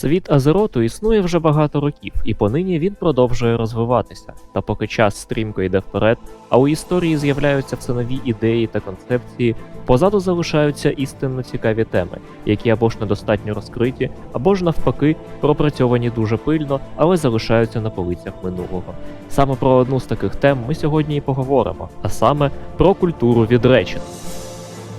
Світ Азероту існує вже багато років, і понині він продовжує розвиватися. Та поки час стрімко йде вперед, а у історії з'являються все нові ідеї та концепції, позаду залишаються істинно цікаві теми, які або ж недостатньо розкриті, або ж навпаки пропрацьовані дуже пильно, але залишаються на полицях минулого. Саме про одну з таких тем ми сьогодні і поговоримо, а саме про культуру відречень.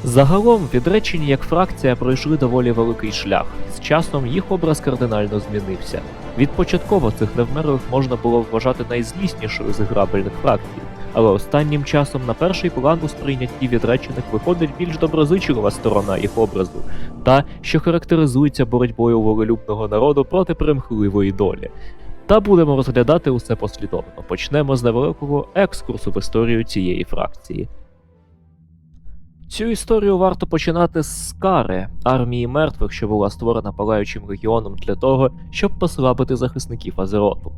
Загалом відречені як фракція пройшли доволі великий шлях. З часом їх образ кардинально змінився. Відпочатково цих невмерлих можна було вважати найзліснішою з грабельних фракцій, але останнім часом на перший план у сприйнятті відречених виходить більш доброзичлива сторона їх образу, та що характеризується боротьбою волелюбного народу проти примхливої долі. Та будемо розглядати усе послідовно. Почнемо з невеликого екскурсу в історію цієї фракції. Цю історію варто починати з Скари, армії мертвих, що була створена палаючим легіоном для того, щоб послабити захисників Азероту.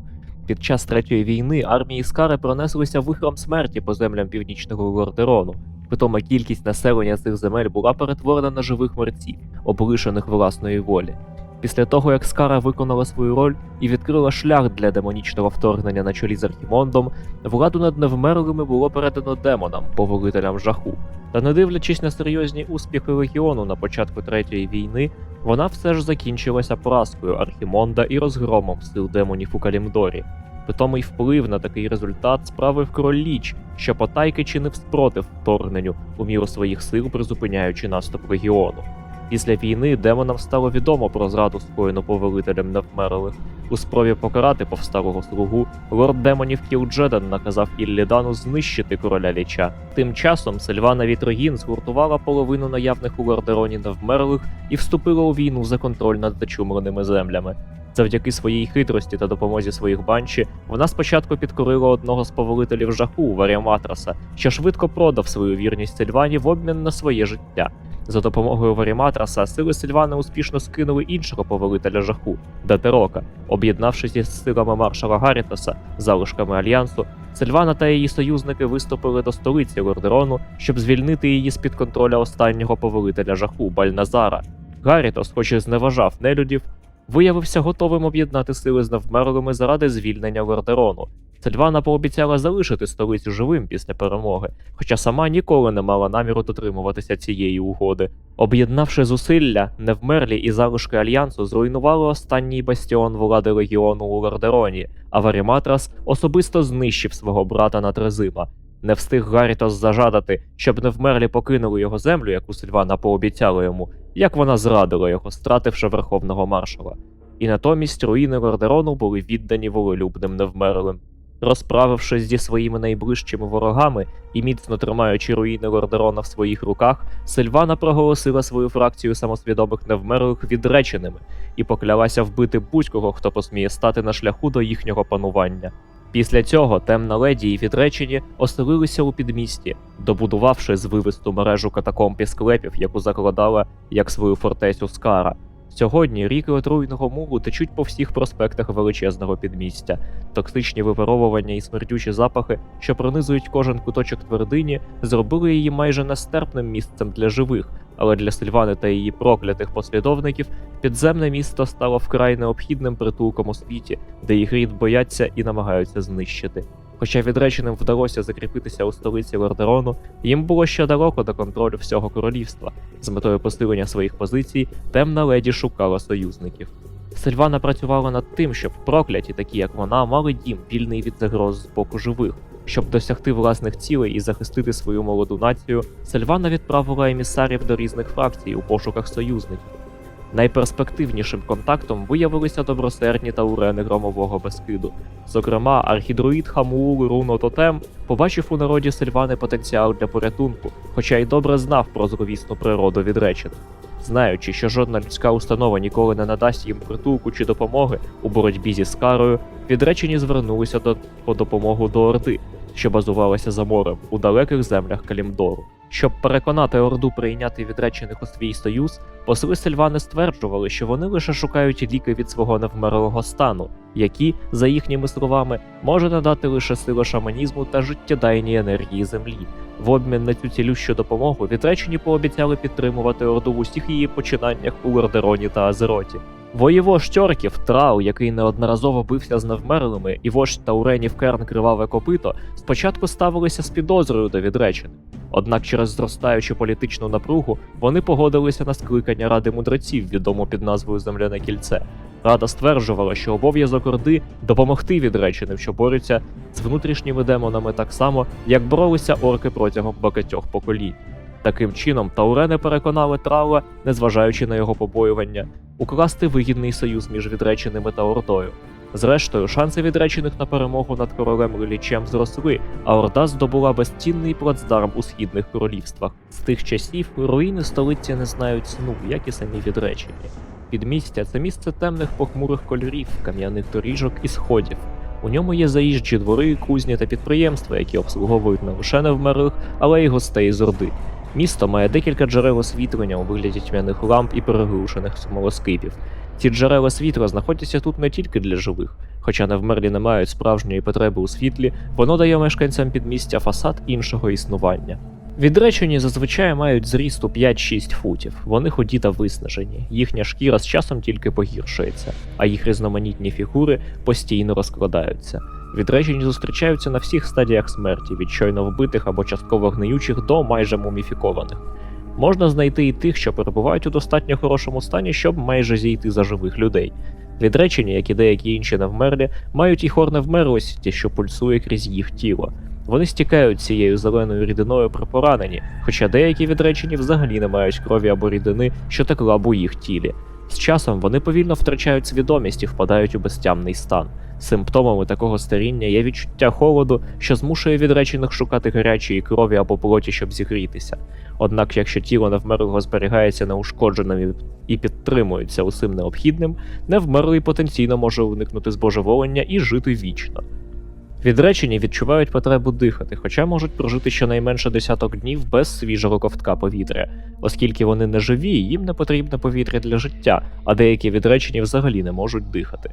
Під час третьої війни армії Скари пронеслися вихром смерті по землям північного Лордерону. Питома кількість населення цих земель була перетворена на живих мерців, облишених власної волі. Після того, як Скара виконала свою роль і відкрила шлях для демонічного вторгнення на чолі з Архімондом, владу над невмерлими було передано демонам, повелителям жаху. Та не дивлячись на серйозні успіхи легіону на початку третьої війни, вона все ж закінчилася поразкою Архімонда і розгромом сил демонів у Калімдорі. Питомий вплив на такий результат справив король Ліч, що потайки чинив спротив вторгненню у міру своїх сил, призупиняючи наступ легіону. Після війни демонам стало відомо про зраду скоєну повелителем невмерлих. У спробі покарати повсталого слугу, лорд демонів Кілджедан наказав Іллідану знищити короля ліча. Тим часом Сильвана Вітрогін згуртувала половину наявних у Лордероні невмерлих і вступила у війну за контроль над зачумленими землями. Завдяки своїй хитрості та допомозі своїх банші, вона спочатку підкорила одного з повелителів жаху Варіаматраса, що швидко продав свою вірність Сильвані в обмін на своє життя. За допомогою Варіматраса сили Сильвани успішно скинули іншого повелителя жаху Датерока. Об'єднавшись із силами маршала Гаррітаса, залишками альянсу, Сильвана та її союзники виступили до столиці Лордерону, щоб звільнити її з під контроля останнього повелителя жаху Бальназара. Гаррітос, хоч і зневажав нелюдів, виявився готовим об'єднати сили з невмерлими заради звільнення Лордерону. Сильвана пообіцяла залишити столицю живим після перемоги, хоча сама ніколи не мала наміру дотримуватися цієї угоди. Об'єднавши зусилля, невмерлі і залишки альянсу зруйнували останній бастіон влади легіону у Лордероні, а Варіматрас особисто знищив свого брата Натрезима. Не встиг Гаррітос зажадати, щоб невмерлі покинули його землю, яку Сильвана пообіцяла йому, як вона зрадила його, стративши верховного маршала. І натомість руїни Лордерону були віддані волелюбним невмерлим. Розправившись зі своїми найближчими ворогами і міцно тримаючи руїни Лордерона в своїх руках, Сильвана проголосила свою фракцію самосвідомих невмерлих відреченими і поклялася вбити будь-кого, хто посміє стати на шляху до їхнього панування. Після цього темна леді і відречені оселилися у підмісті, добудувавши звивисту мережу катакомб і склепів, яку закладала як свою фортецю Скара. Сьогодні ріки отруйного мулу течуть по всіх проспектах величезного підмістя. Токсичні випаровування і смердючі запахи, що пронизують кожен куточок твердині, зробили її майже нестерпним місцем для живих, але для Сильвани та її проклятих послідовників підземне місто стало вкрай необхідним притулком у світі, де їх рід бояться і намагаються знищити. Хоча відреченим вдалося закріпитися у столиці Лордерону, їм було ще далеко до контролю всього королівства. З метою посилення своїх позицій темна леді шукала союзників. Сильвана працювала над тим, щоб прокляті, такі як вона, мали дім вільний від загроз з боку живих. Щоб досягти власних цілей і захистити свою молоду націю, Сильвана відправила емісарів до різних фракцій у пошуках союзників. Найперспективнішим контактом виявилися добросердні таурени громового безкиду. Зокрема, архідруїд Хамуул Руно Тотем побачив у народі Сильвани потенціал для порятунку, хоча й добре знав про зловісну природу відречених. Знаючи, що жодна людська установа ніколи не надасть їм притулку чи допомоги у боротьбі зі скарою, відречені звернулися до по допомогу до Орди, що базувалася за морем у далеких землях Калімдору. Щоб переконати Орду прийняти відречених у свій союз, посли Сильвани стверджували, що вони лише шукають ліки від свого невмерлого стану, які, за їхніми словами, може надати лише сила шаманізму та життєдайні енергії землі. В обмін на цю цілющу допомогу відречені пообіцяли підтримувати Орду в усіх її починаннях у Лордероні та Азероті. Воєвож Тьорків, Трау, який неодноразово бився з невмерлими, і вождь Тауренів Керн Криваве Копито, спочатку ставилися з підозрою до відречених. Однак через зростаючу політичну напругу вони погодилися на скликання Ради мудреців, відому під назвою Земляне кільце. Рада стверджувала, що обов'язок Орди допомогти відреченим, що борються з внутрішніми демонами так само, як боролися орки протягом багатьох поколінь. Таким чином, Таурени переконали Траула, незважаючи на його побоювання, укласти вигідний союз між відреченими та Ордою. Зрештою, шанси відречених на перемогу над королем Лілічем зросли, а Орда здобула безцінний плацдарм у східних королівствах. З тих часів руїни столиці не знають сну, як і самі відречені. Підмістя це місце темних похмурих кольорів, кам'яних доріжок і сходів. У ньому є заїжджі двори, кузні та підприємства, які обслуговують не лише невмерлих, але й гостей з Орди. Місто має декілька джерел освітлення у вигляді тьмяних ламп і переглушених смолоскипів. Ці джерела світла знаходяться тут не тільки для живих, хоча невмерлі не мають справжньої потреби у світлі, воно дає мешканцям підмістя фасад іншого існування. Відречені зазвичай мають зріст у 5-6 футів. Вони ході та виснажені. Їхня шкіра з часом тільки погіршується, а їх різноманітні фігури постійно розкладаються. Відречені зустрічаються на всіх стадіях смерті, від щойно вбитих або частково гниючих до майже муміфікованих. Можна знайти і тих, що перебувають у достатньо хорошому стані, щоб майже зійти за живих людей. Відречені, як і деякі інші невмерлі, мають і хор невмерлості, що пульсує крізь їх тіло. Вони стікають цією зеленою рідиною при пораненні, хоча деякі відречені взагалі не мають крові або рідини, що текла б у їх тілі. З часом вони повільно втрачають свідомість і впадають у безтямний стан. Симптомами такого старіння є відчуття холоду, що змушує відречених шукати гарячої крові або плоті, щоб зігрітися. Однак, якщо тіло невмерлого зберігається неушкодженим і підтримується усім необхідним, невмерлий потенційно може уникнути збожеволення і жити вічно. Відречені відчувають потребу дихати, хоча можуть прожити щонайменше десяток днів без свіжого ковтка повітря, оскільки вони не живі, їм не потрібне повітря для життя, а деякі відречені взагалі не можуть дихати.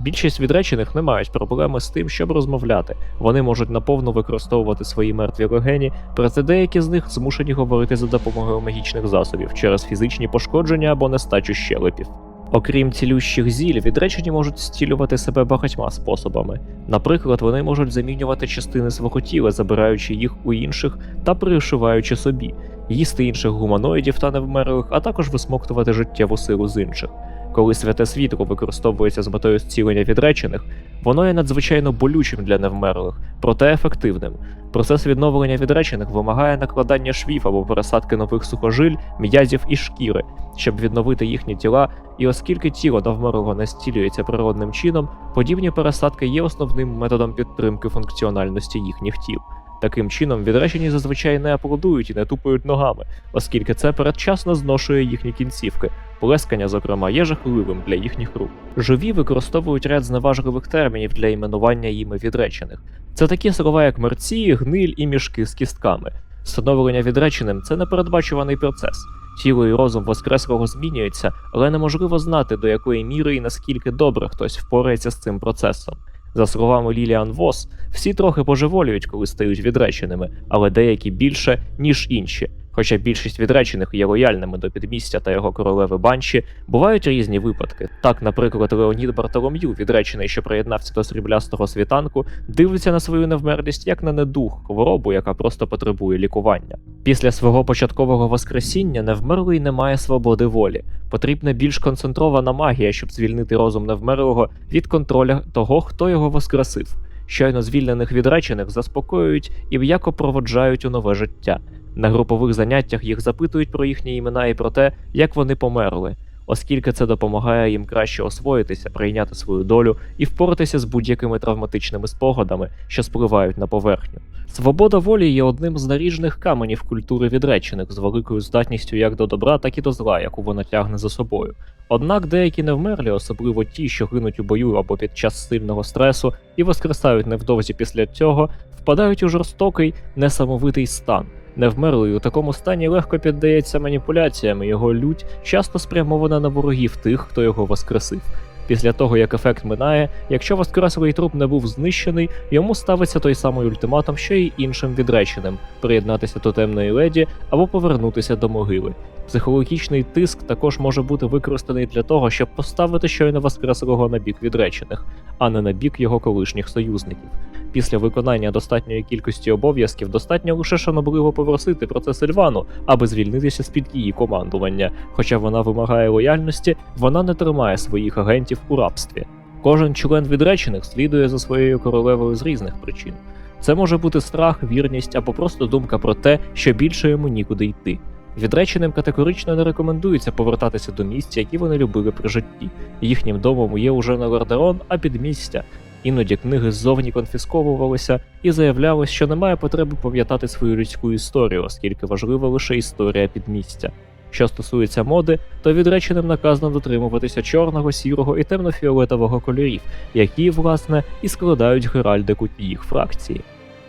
Більшість відречених не мають проблеми з тим, щоб розмовляти. Вони можуть наповну використовувати свої мертві легені, проте деякі з них змушені говорити за допомогою магічних засобів через фізичні пошкодження або нестачу щелепів. Окрім цілющих зіль, відречені можуть зцілювати себе багатьма способами. Наприклад, вони можуть замінювати частини свого тіла, забираючи їх у інших та пришиваючи собі, їсти інших гуманоїдів та невмерлих, а також висмоктувати життєву силу з інших. Коли святе світло використовується з метою зцілення відречених, воно є надзвичайно болючим для невмерлих, проте ефективним. Процес відновлення відречених вимагає накладання швів або пересадки нових сухожиль, м'язів і шкіри, щоб відновити їхні тіла, і оскільки тіло невмерлого не зцілюється природним чином, подібні пересадки є основним методом підтримки функціональності їхніх тіл. Таким чином, відречені зазвичай не аплодують і не тупають ногами, оскільки це передчасно зношує їхні кінцівки. Плескання, зокрема, є жахливим для їхніх рук. Живі використовують ряд зневажливих термінів для іменування їми відречених. Це такі слова, як мерці, гниль і мішки з кістками. Встановлення відреченим це непередбачуваний процес. Тіло і розум воскреслого змінюються, але неможливо знати, до якої міри і наскільки добре хтось впорається з цим процесом. За словами Ліліан Вос, всі трохи божеволюють, коли стають відреченими, але деякі більше, ніж інші. Хоча більшість відречених є лояльними до підмістя та його королеви банші, бувають різні випадки. Так, наприклад, Леонід Бартолом'ю, відречений, що приєднався до сріблястого світанку, дивиться на свою невмерлість як на недух, хворобу, яка просто потребує лікування. Після свого початкового воскресіння невмерлий не має свободи волі. Потрібна більш концентрована магія, щоб звільнити розум невмерлого від контроля того, хто його воскресив. Щойно звільнених відречених заспокоюють і м'яко проводжають у нове життя. На групових заняттях їх запитують про їхні імена і про те, як вони померли, оскільки це допомагає їм краще освоїтися, прийняти свою долю і впоратися з будь-якими травматичними спогадами, що спливають на поверхню. Свобода волі є одним з наріжних каменів культури відречених з великою здатністю як до добра, так і до зла, яку вона тягне за собою. Однак деякі невмерлі, особливо ті, що гинуть у бою або під час сильного стресу і воскресають невдовзі після цього, впадають у жорстокий, несамовитий стан. Невмерлий у такому стані легко піддається маніпуляціям, і його лють часто спрямована на ворогів тих, хто його воскресив. Після того, як ефект минає, якщо воскреслий труп не був знищений, йому ставиться той самий ультиматум, що й іншим відреченим приєднатися до темної леді або повернутися до могили. Психологічний тиск також може бути використаний для того, щоб поставити щойно воскреслого на бік відречених, а не на бік його колишніх союзників. Після виконання достатньої кількості обов'язків достатньо лише шанобливо попросити про це Сильвану, аби звільнитися з під її командування. Хоча вона вимагає лояльності, вона не тримає своїх агентів у рабстві. Кожен член відречених слідує за своєю королевою з різних причин. Це може бути страх, вірність або просто думка про те, що більше йому нікуди йти. Відреченим категорично не рекомендується повертатися до місця, які вони любили при житті. Їхнім домом є уже не Лордерон, а підмістя. Іноді книги ззовні конфісковувалися і заявлялось, що немає потреби пам'ятати свою людську історію, оскільки важлива лише історія підмістя. Що стосується моди, то відреченим наказано дотримуватися чорного, сірого і темно-фіолетового кольорів, які, власне, і складають геральдику їх фракції.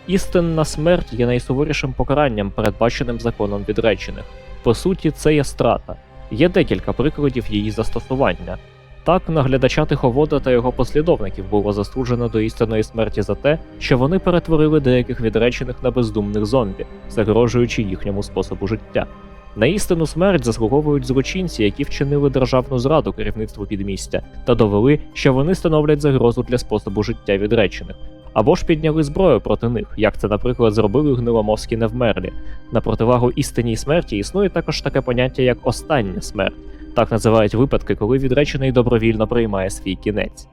Істинна смерть є найсуворішим покаранням, передбаченим законом відречених. По суті, це є страта. Є декілька прикладів її застосування. Так, наглядача тиховода та його послідовників було засуджено до істинної смерті за те, що вони перетворили деяких відречених на бездумних зомбі, загрожуючи їхньому способу життя. На істинну смерть заслуговують злочинці, які вчинили державну зраду керівництву підмістя та довели, що вони становлять загрозу для способу життя відречених, або ж підняли зброю проти них, як це, наприклад, зробили гниломозкі невмерлі. На противагу істинній смерті існує також таке поняття, як остання смерть. Так називають випадки, коли відречений добровільно приймає свій кінець.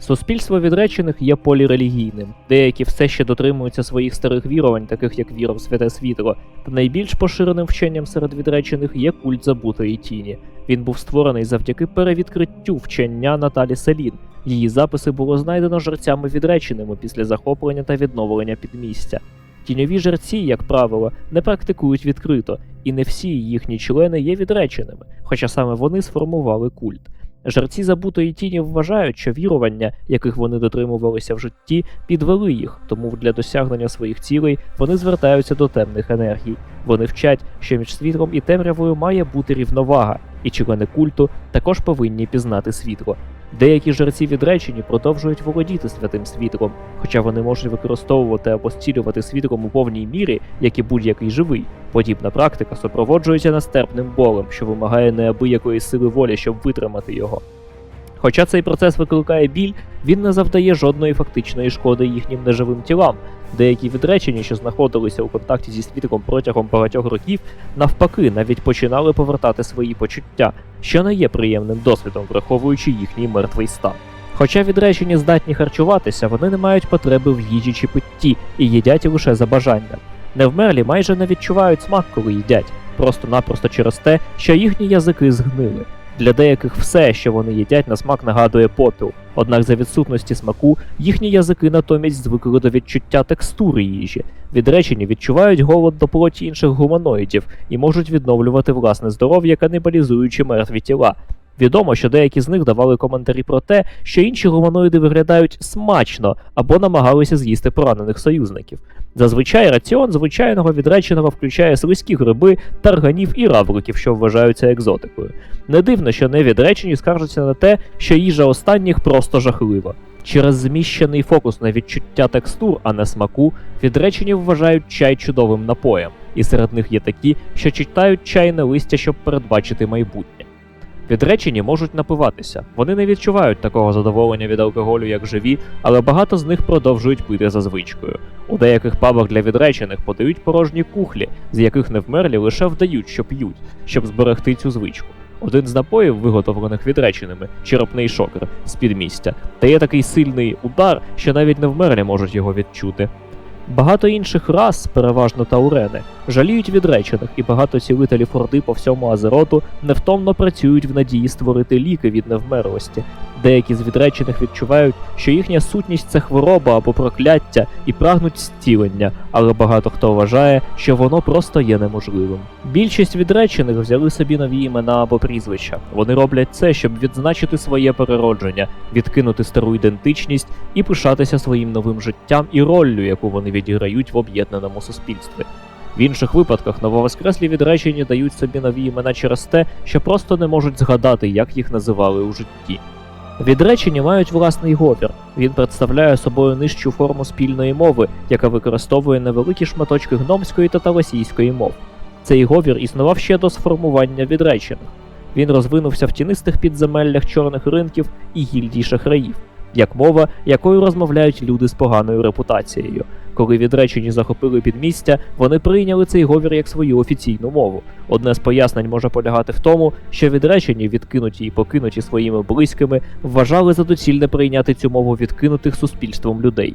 Суспільство відречених є полірелігійним. Деякі все ще дотримуються своїх старих вірувань, таких як віра в святе світло. Та найбільш поширеним вченням серед відречених є культ забутої тіні. Він був створений завдяки перевідкриттю вчення Наталі Селін. Її записи було знайдено жерцями відреченими після захоплення та відновлення підмістя. Тіньові жерці, як правило, не практикують відкрито, і не всі їхні члени є відреченими, хоча саме вони сформували культ. Жерці забутої тіні вважають, що вірування, яких вони дотримувалися в житті, підвели їх, тому для досягнення своїх цілей вони звертаються до темних енергій. Вони вчать, що між світлом і темрявою має бути рівновага, і члени культу також повинні пізнати світло. Деякі жерці відречені продовжують володіти святим світлом, хоча вони можуть використовувати або зцілювати світлом у повній мірі, як і будь-який живий. Подібна практика супроводжується нестерпним болем, що вимагає неабиякої сили волі, щоб витримати його. Хоча цей процес викликає біль, він не завдає жодної фактичної шкоди їхнім неживим тілам. Деякі відречені, що знаходилися у контакті зі світлом протягом багатьох років, навпаки, навіть починали повертати свої почуття, що не є приємним досвідом, враховуючи їхній мертвий стан. Хоча відречені здатні харчуватися, вони не мають потреби в їжі чи питті і їдять лише за бажанням. Невмерлі майже не відчувають смак, коли їдять, просто-напросто через те, що їхні язики згнили. Для деяких все, що вони їдять, на смак нагадує попіл. Однак за відсутності смаку їхні язики натомість звикли до відчуття текстури їжі. Відречені відчувають голод до плоті інших гуманоїдів і можуть відновлювати власне здоров'я, канибалізуючи мертві тіла. Відомо, що деякі з них давали коментарі про те, що інші гуманоїди виглядають смачно або намагалися з'їсти поранених союзників. Зазвичай раціон звичайного відреченого включає слизькі гриби, тарганів і равликів, що вважаються екзотикою. Не дивно, що невідречені скаржаться на те, що їжа останніх просто жахлива. Через зміщений фокус на відчуття текстур, а не смаку, відречені вважають чай чудовим напоєм, і серед них є такі, що читають чайне листя, щоб передбачити майбутнє. Відречені можуть напиватися. Вони не відчувають такого задоволення від алкоголю, як живі, але багато з них продовжують пити за звичкою. У деяких пабах для відречених подають порожні кухлі, з яких невмерлі лише вдають, що п'ють, щоб зберегти цю звичку. Один з напоїв, виготовлених відреченими, черепний шокер з підмістя, дає такий сильний удар, що навіть невмерлі можуть його відчути. Багато інших рас, переважно таурени, жаліють відречених, і багато цілителів Орди по всьому Азероту невтомно працюють в надії створити ліки від невмерлості. Деякі з відречених відчувають, що їхня сутність це хвороба або прокляття і прагнуть зцілення, але багато хто вважає, що воно просто є неможливим. Більшість відречених взяли собі нові імена або прізвища. Вони роблять це, щоб відзначити своє переродження, відкинути стару ідентичність і пишатися своїм новим життям і роллю, яку вони відіграють в об'єднаному суспільстві. В інших випадках нововоскреслі відречені дають собі нові імена через те, що просто не можуть згадати, як їх називали у житті. Відречені мають власний говір. Він представляє собою нижчу форму спільної мови, яка використовує невеликі шматочки гномської та таласійської мов. Цей говір існував ще до сформування відречених. Він розвинувся в тінистих підземеллях чорних ринків і гільдій шахраїв, як мова, якою розмовляють люди з поганою репутацією. Коли відречені захопили підмістя, вони прийняли цей говір як свою офіційну мову. Одне з пояснень може полягати в тому, що відречені, відкинуті і покинуті своїми близькими, вважали за доцільне прийняти цю мову відкинутих суспільством людей.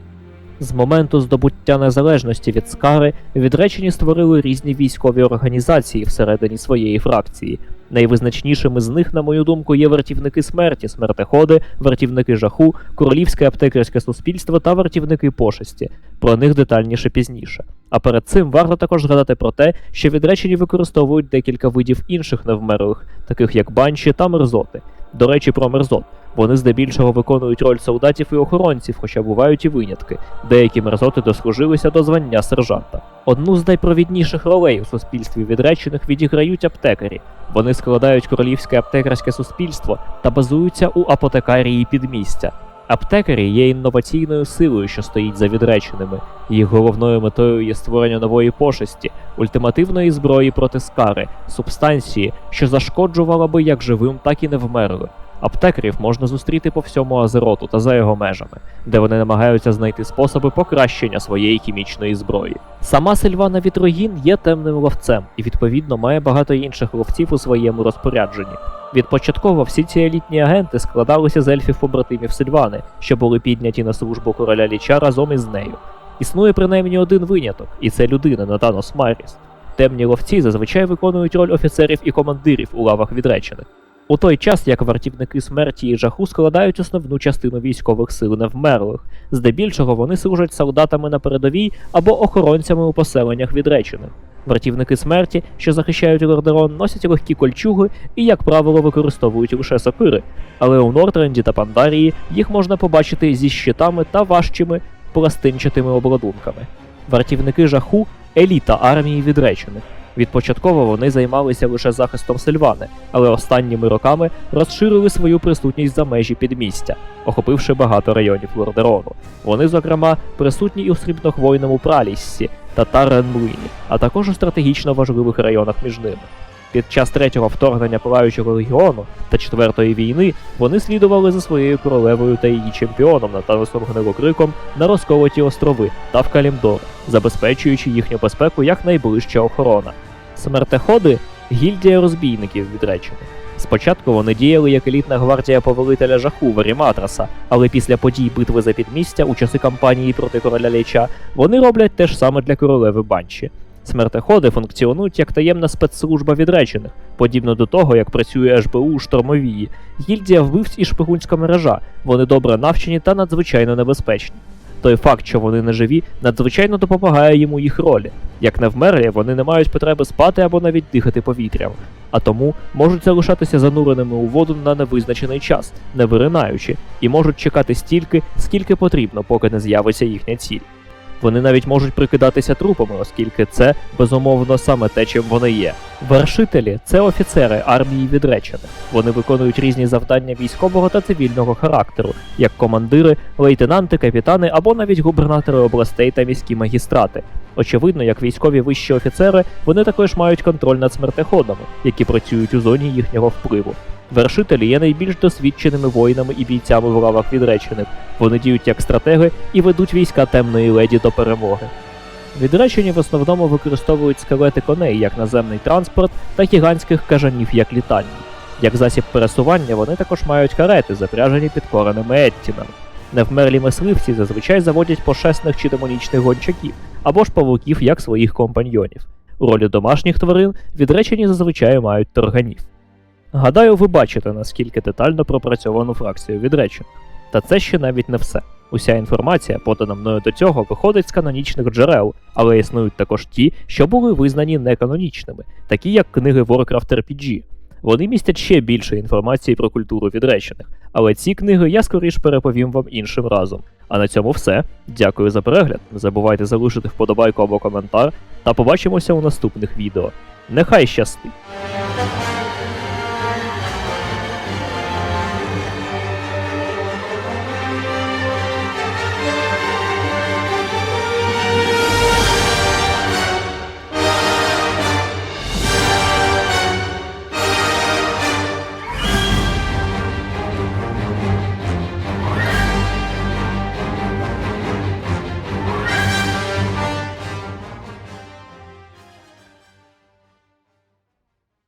З моменту здобуття незалежності від Скари відречені створили різні військові організації всередині своєї фракції. Найвизначнішими з них, на мою думку, є вартівники смерті, смертеходи, вартівники жаху, королівське аптекарське суспільство та вартівники пошесті. Про них детальніше пізніше. А перед цим варто також згадати про те, що відречені використовують декілька видів інших невмерлих, таких як банші та мерзоти. До речі, про мерзот. Вони здебільшого виконують роль солдатів і охоронців, хоча бувають і винятки. Деякі мерзоти дослужилися до звання сержанта. Одну з найпровідніших ролей у суспільстві відречених відіграють аптекарі. Вони складають королівське аптекарське суспільство та базуються у апотекарії підмістя. Аптекарі є інноваційною силою, що стоїть за відреченими. Їх головною метою є створення нової пошесті, ультимативної зброї проти скари, субстанції, що зашкоджувала би як живим, так і невмерлим. Аптекарів можна зустріти по всьому Азероту та за його межами, де вони намагаються знайти способи покращення своєї хімічної зброї. Сама Сильвана Вітрогін є темним ловцем і, відповідно, має багато інших ловців у своєму розпорядженні. Відпочатково всі ці елітні агенти складалися з ельфів побратимів Сильвани, що були підняті на службу короля Ліча разом із нею. Існує принаймні один виняток, і це людина Натанос Маріс. Темні ловці зазвичай виконують роль офіцерів і командирів у лавах відречених. У той час як вартівники смерті і жаху складають основну частину військових сил невмерлих, здебільшого вони служать солдатами на передовій або охоронцями у поселеннях відречених. Вартівники смерті, що захищають Лордерон, носять легкі кольчуги і, як правило, використовують лише сокири, але у Нортренді та Пандарії їх можна побачити зі щитами та важчими пластинчатими обладунками. Вартівники жаху еліта армії відречених. Відпочатково вони займалися лише захистом Сильвани, але останніми роками розширили свою присутність за межі підмістя, охопивши багато районів Лордерону. Вони, зокрема, присутні і у срібнохвойному праліссі та Таренмлині, а також у стратегічно важливих районах між ними. Під час третього вторгнення Палаючого легіону та четвертої війни вони слідували за своєю королевою та її чемпіоном Натаносом Гнилокриком на розколоті острови та в Калімдор, забезпечуючи їхню безпеку як найближча охорона. Смертеходи гільдія розбійників відречених. Спочатку вони діяли як елітна гвардія повелителя жаху Варіматраса, але після подій битви за підмістя у часи кампанії проти короля Ліча вони роблять те ж саме для королеви Банші. Смертеходи функціонують як таємна спецслужба відречених, подібно до того, як працює СБУ у штормовії, гільдія вбивць і шпигунська мережа. Вони добре навчені та надзвичайно небезпечні. Той факт, що вони не живі, надзвичайно допомагає їм у їх ролі. Як не вмерлі, вони не мають потреби спати або навіть дихати повітрям, а тому можуть залишатися зануреними у воду на невизначений час, не виринаючи, і можуть чекати стільки, скільки потрібно, поки не з'явиться їхня ціль. Вони навіть можуть прикидатися трупами, оскільки це безумовно саме те, чим вони є. Вершителі це офіцери армії відречених. Вони виконують різні завдання військового та цивільного характеру, як командири, лейтенанти, капітани або навіть губернатори областей та міські магістрати. Очевидно, як військові вищі офіцери, вони також мають контроль над смертеходами, які працюють у зоні їхнього впливу. Вершителі є найбільш досвідченими воїнами і бійцями в лавах відречених. Вони діють як стратеги і ведуть війська темної леді до перемоги. Відречені в основному використовують скелети коней як наземний транспорт та гігантських кажанів як літальні. Як засіб пересування вони також мають карети, запряжені підкореними еттінами. Невмерлі мисливці зазвичай заводять пошесних чи демонічних гончаків або ж павуків як своїх компаньйонів. У ролі домашніх тварин відречені зазвичай мають торганів. Гадаю, ви бачите, наскільки детально пропрацьовану фракцію відречених. Та це ще навіть не все. Уся інформація, подана мною до цього, виходить з канонічних джерел, але існують також ті, що були визнані неканонічними, такі як книги Warcraft RPG. Вони містять ще більше інформації про культуру відречених, але ці книги я скоріш переповім вам іншим разом. А на цьому все. Дякую за перегляд. Не забувайте залишити вподобайку або коментар, та побачимося у наступних відео. Нехай щастить!